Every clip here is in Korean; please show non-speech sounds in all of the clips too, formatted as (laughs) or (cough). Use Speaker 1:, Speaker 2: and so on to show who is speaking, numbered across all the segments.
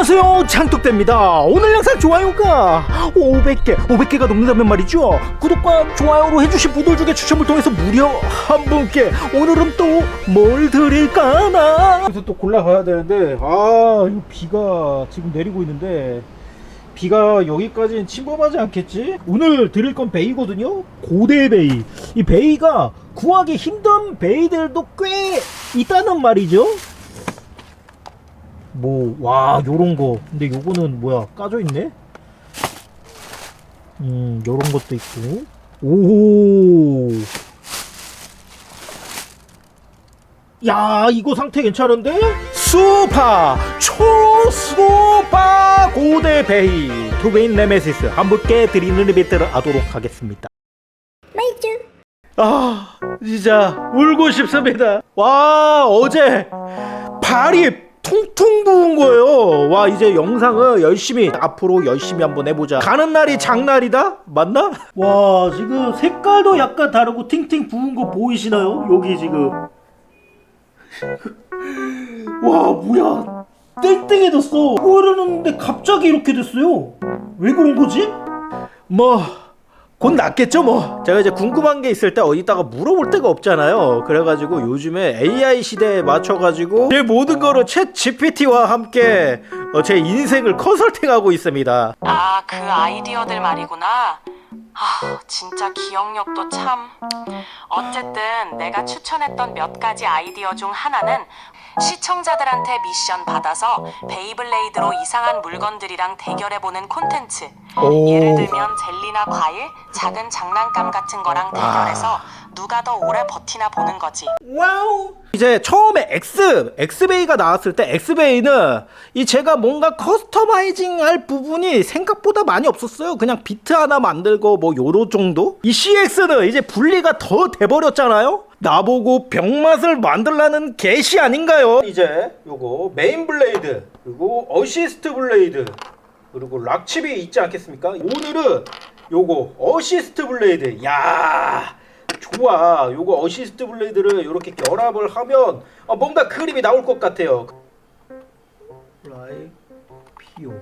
Speaker 1: 안녕하세요 장독대입니다 오늘 영상 좋아요가 500개 500개가 넘는다면 말이죠 구독과 좋아요로 해주신 분들 중에 추첨을 통해서 무려 한 분께 오늘은 또 뭘 드릴까나 그래서 또 골라가야 되는데 아 이거 비가 지금 내리고 있는데 비가 여기까지는 침범하지 않겠지? 오늘 드릴 건 베이거든요? 고대 베이. 이 베이가 구하기 힘든 베이들도 꽤 있다는 말이죠? 뭐, 와, 요런 거. 근데 요거는 뭐야, 까져 있네? 음, 요런 것도 있고. 오. 야, 이거 상태 괜찮은데? 수파, 초수파 고대 베이, 투베인 네메시스 한 분께 드리는 리베트를 하도록 하겠습니다. 아, 진짜 울고 싶습니다. 와, 어제 발이 퉁퉁 부은 거예요. 와, 이제 영상을 열심히 앞으로 열심히 한번 해보자. 가는 날이 장날이다? 맞나? 와, 지금 색깔도 약간 다르고 팅팅 부은 거 보이시나요? 여기 지금. (laughs) 와, 뭐야. 땡땡해졌어. 그러는데 갑자기 이렇게 됐어요. 왜 그런 거지? 뭐, 곧 낫겠죠 뭐. 제가 이제 궁금한 게 있을 때 어디다가 물어볼 데가 없잖아요. 그래가지고 요즘에 AI 시대에 맞춰가지고 제 모든 거를 챗 GPT와 함께 어, 제 인생을 컨설팅하고 있습니다.
Speaker 2: 아, 그 아이디어들 말이구나. 아, 진짜 기억력도 참. 어쨌든 내가 추천했던 몇 가지 아이디어 중 하나는 시청자들한테 미션 받아서 베이블레이드로 이상한 물건들이랑 대결해보는 콘텐츠.
Speaker 1: 오.
Speaker 2: 예를 들면 젤리나 과일, 작은 장난감 같은 거랑 대결해서 누가 더 오래 버티나 보는 거지.
Speaker 1: 와우 이제 처음에 X 엑스베이가 나왔을 때 엑스베이는 이 제가 뭔가 커스터마이징 할 부분이 생각보다 많이 없었어요. 그냥 비트 하나 만들고 뭐 요로 정도? 이 CX는 이제 분리가 더 돼버렸잖아요. 나보고 병맛을 만들라는 개시 아닌가요? 이제 요거 메인 블레이드 그리고 어시스트 블레이드 그리고 락칩이 있지 않겠습니까? 오늘은 요거 어시스트 블레이드. 야 좋아. 요거 어시스트 블레이드를 이렇게 결합을 하면 어, 뭔가 그림이 나올 것 같아요. 라이 피오.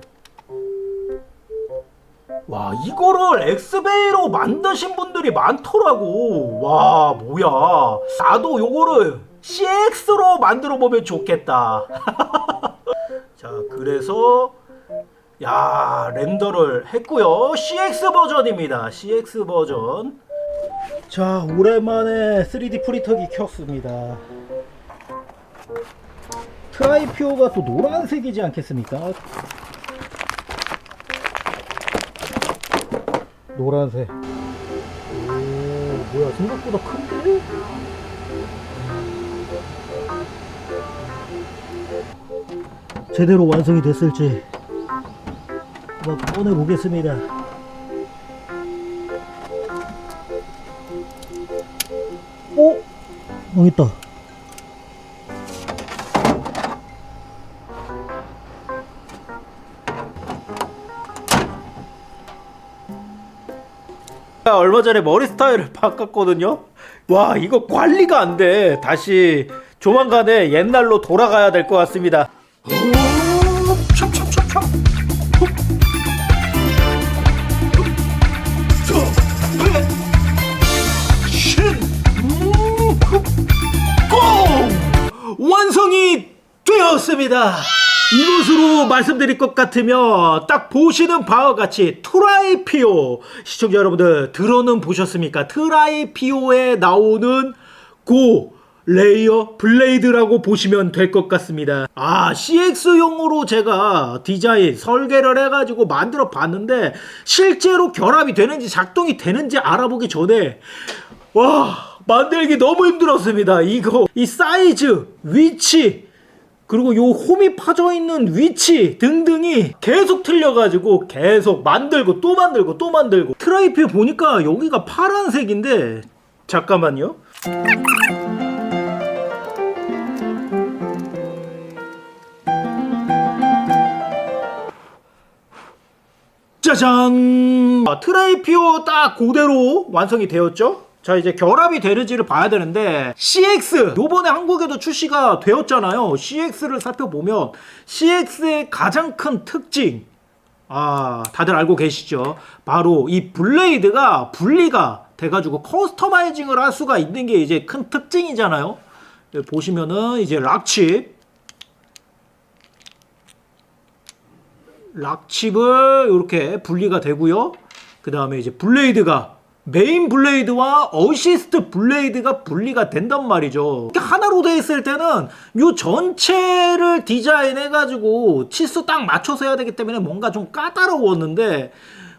Speaker 1: 와 이거를 엑스베이로 만드신 분들이 많더라고. 와 뭐야. 나도 요거를 CX로 만들어 보면 좋겠다. (laughs) 자 그래서 야 렌더를 했고요. CX 버전입니다. CX 버전. 자 오랜만에 3D 프린터기 켰습니다. 트라이피오가 또 노란색이지 않겠습니까? 노란색. 오 뭐야 생각보다 큰데? 제대로 완성이 됐을지 한번 꺼내 보겠습니다 어? 망했다. 얼마 전에 머리 스타일을 (laughs) 바꿨거든요. 와, 이거 관리가 안 돼. 다시 조만간에 옛날로 돌아가야 될 것 같습니다. 완성이 되었습니다. 이것으로 말씀드릴 것 같으면 딱 보시는 바와 같이 트라이피오 시청자 여러분들 들어는 보셨습니까? 트라이피오에 나오는 고 레이어 블레이드라고 보시면 될 것 같습니다. 아, CX용으로 제가 디자인 설계를 해가지고 만들어 봤는데 실제로 결합이 되는지 작동이 되는지 알아보기 전에 와 만들기 너무 힘들었습니다. 이거 이 사이즈, 위치 그리고 요 홈이 파져 있는 위치 등등이 계속 틀려가지고 계속 만들고 또 만들고 또 만들고 트라이프 보니까 여기가 파란색인데 잠깐만요. 짜잔! 아, 트라이피오 딱 그대로 완성이 되었죠? 자 이제 결합이 되는지를 봐야 되는데 CX 요번에 한국에도 출시가 되었잖아요. CX를 살펴보면 CX의 가장 큰 특징 아 다들 알고 계시죠? 바로 이 블레이드가 분리가 돼가지고 커스터마이징을 할 수가 있는 게 이제 큰 특징이잖아요. 여기 보시면은 이제 락칩. 락칩을 이렇게 분리가 되고요. 그 다음에 이제 블레이드가 메인 블레이드와 어시스트 블레이드가 분리가 된단 말이죠. 하나로 돼 있을 때는 요 전체를 디자인해 가지고 치수 딱 맞춰서 해야 되기 때문에 뭔가 좀 까다로웠는데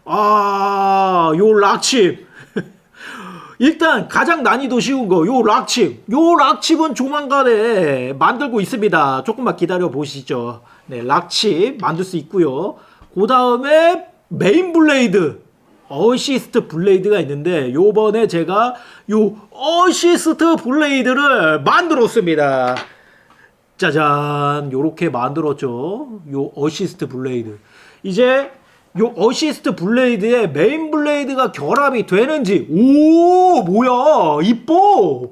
Speaker 1: 아, 요 락칩. (laughs) 일단 가장 난이도 쉬운 거 요 락칩. 요 락칩은 조만간에 만들고 있습니다. 조금만 기다려 보시죠. 네 락칩 만들 수 있고요. 그 다음에 메인 블레이드 어시스트 블레이드가 있는데 요번에 제가 요 어시스트 블레이드를 만들었습니다. 짜잔. 요렇게 만들었죠. 요 어시스트 블레이드. 이제 요 어시스트 블레이드에 메인 블레이드가 결합이 되는지 오 뭐야? 이뻐!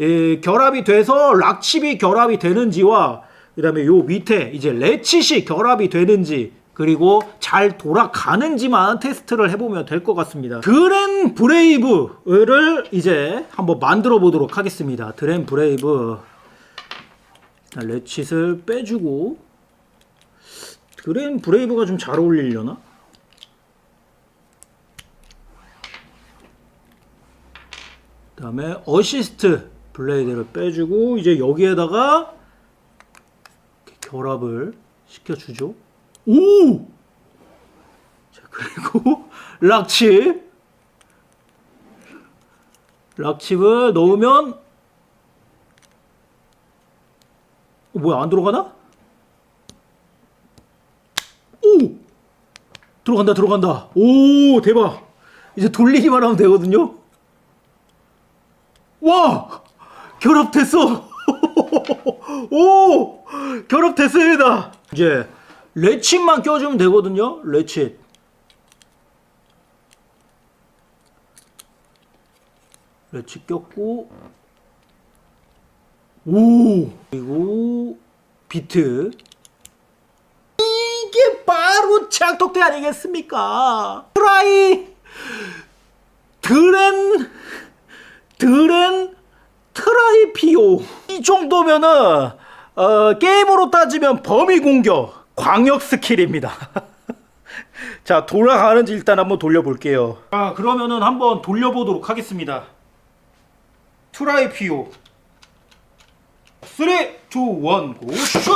Speaker 1: 예, 결합이 돼서 락칩이 결합이 되는지와 그 다음에 요 밑에 이제 레칫이 결합이 되는지 그리고 잘 돌아가는지만 테스트를 해보면 될 것 같습니다 드렌 브레이브를 이제 한번 만들어 보도록 하겠습니다 드렌 브레이브 자, 레칫을 빼주고 드렌 브레이브가 좀 잘 어울리려나? 그 다음에 어시스트 블레이드를 빼주고 이제 여기에다가 이렇게 결합을 시켜주죠. 오! 자 그리고 (laughs) 락칩 락칩을 넣으면 어, 뭐야 안 들어가나? 오! 들어간다, 들어간다. 오, 대박. 이제 돌리기만 하면 되거든요. 와! 결합됐어! (laughs) 오! 결합됐습니다. 이제 레칫만 껴주면 되거든요. 레칫. 레칫 꼈고 오! 그리고 비트 이게 바로 장독대 아니겠습니까? 트라이 드렌 드렌 트라이피오 이 정도면은 어, 게임으로 따지면 범위 공격 광역 스킬입니다. (laughs) 자 돌아가는지 일단 한번 돌려볼게요. 자 그러면은 한번 돌려보도록 하겠습니다. 트라이 피오 3, 2, 1, 고, 슛!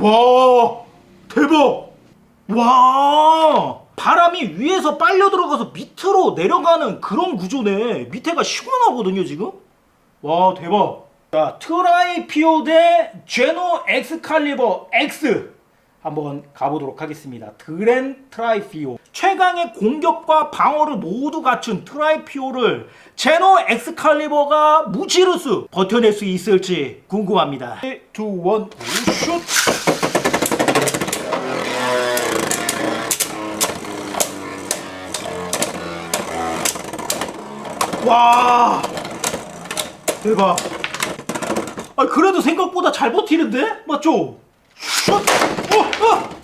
Speaker 1: 와 대박 와 바람이 위에서 빨려 들어가서 밑으로 내려가는 그런 구조네 밑에가 시원하거든요 지금 와 대박 자 트라이피오 대 제노 엑스칼리버 X 한번 가보도록 하겠습니다. 드렌 트라이피오. 최강의 공격과 방어를 모두 갖춘 트라이피오를 제노 엑스칼리버가 무지르스 버텨낼 수 있을지 궁금합니다. 3, 2, 1, 슛! 와! 대박 아 그래도 생각보다 잘 버티는데 맞죠? 슛! 어, 어!